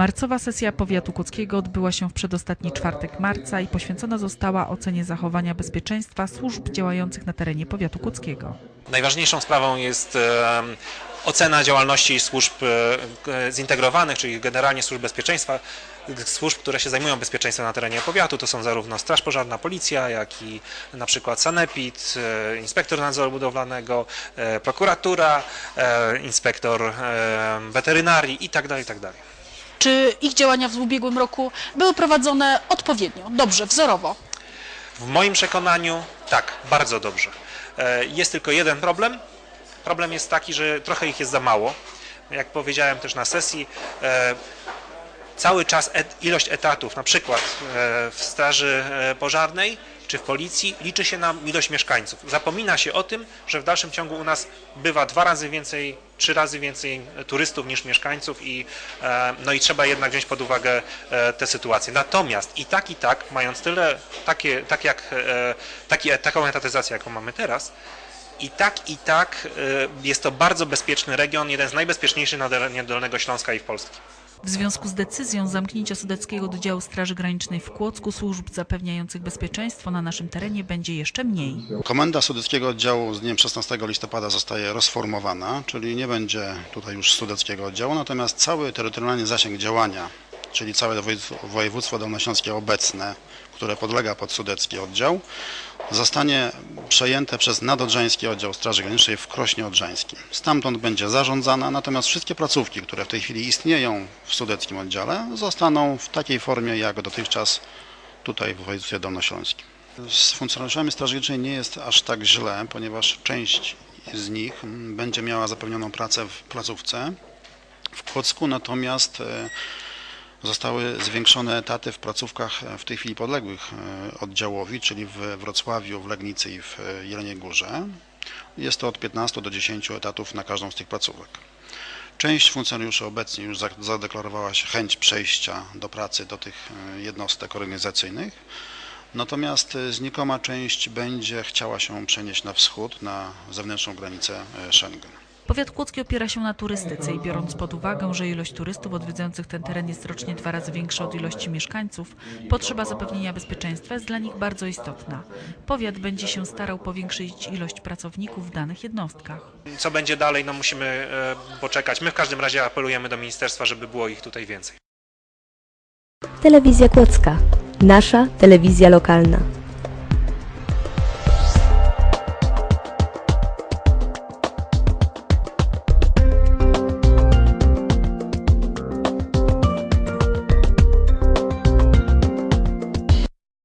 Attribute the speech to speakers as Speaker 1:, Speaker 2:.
Speaker 1: Marcowa sesja powiatu kłodzkiego odbyła się w przedostatni czwartek marca i poświęcona została ocenie zachowania bezpieczeństwa służb działających na terenie powiatu kłodzkiego.
Speaker 2: Najważniejszą sprawą jest ocena działalności służb e, zintegrowanych, czyli generalnie służb bezpieczeństwa, służb, które się zajmują bezpieczeństwem na terenie powiatu. To są zarówno Straż Pożarna, Policja, jak i na przykład Sanepid, e, Inspektor Nadzoru Budowlanego, e, Prokuratura, Inspektor Weterynarii itd. itd.
Speaker 3: Czy ich działania w ubiegłym roku były prowadzone odpowiednio, dobrze, wzorowo?
Speaker 2: W moim przekonaniu tak, bardzo dobrze. E, Jest tylko jeden problem. Problem jest taki, że trochę ich jest za mało. Jak powiedziałem też na sesji, e, cały czas ilość etatów, na przykład e, w Straży Pożarnej czy w Policji, liczy się na ilość mieszkańców. Zapomina się o tym, że w dalszym ciągu u nas bywa dwa razy więcej, trzy razy więcej turystów niż mieszkańców i, e, no i trzeba jednak wziąć pod uwagę e, tę sytuację. Natomiast i tak, i tak, mając tyle, takie, tak jak, e, taki, taką etatyzację, jaką mamy teraz, i tak, i tak jest to bardzo bezpieczny region, jeden z najbezpieczniejszych na Dolnego Śląska i w Polsce.
Speaker 1: W związku z decyzją zamknięcia Sudeckiego Oddziału Straży Granicznej w Kłodzku służb zapewniających bezpieczeństwo na naszym terenie będzie jeszcze mniej.
Speaker 4: Komenda Sudeckiego Oddziału z dniem 16 listopada zostaje rozformowana, czyli nie będzie tutaj już Sudeckiego Oddziału, natomiast cały terytorialny zasięg działania, czyli całe województwo- dolnośląskie obecne, które podlega pod Sudecki Oddział, zostanie przejęte przez Nadodrzański Oddział Straży Granicznej w Krośnie Odrzańskim. Stamtąd będzie zarządzana, natomiast wszystkie placówki, które w tej chwili istnieją w Sudeckim Oddziale, zostaną w takiej formie jak dotychczas tutaj w województwie dolnośląskim. Z funkcjonariuszami Straży Granicznej nie jest aż tak źle, ponieważ część z nich będzie miała zapewnioną pracę w placówce w Kłodzku, natomiast e, zostały zwiększone etaty w placówkach e, w tej chwili podległych e, oddziałowi, czyli w Wrocławiu, w Legnicy i w Jeleniej Górze. Jest to od 15 do 10 etatów na każdą z tych placówek. Część funkcjonariuszy obecnie już za- zadeklarowała się chęć przejścia do pracy do tych e, jednostek organizacyjnych. Natomiast znikoma część będzie chciała się przenieść na wschód, na zewnętrzną granicę Schengen.
Speaker 1: Powiat kłodzki opiera się na turystyce i biorąc pod uwagę, że ilość turystów odwiedzających ten teren jest rocznie dwa razy większa od ilości mieszkańców, potrzeba zapewnienia bezpieczeństwa jest dla nich bardzo istotna. Powiat będzie się starał powiększyć ilość pracowników w danych jednostkach.
Speaker 2: Co będzie dalej, no musimy e, poczekać. My w każdym razie apelujemy do ministerstwa, żeby było ich tutaj więcej.
Speaker 5: Telewizja Kłodzka. Nasza telewizja lokalna.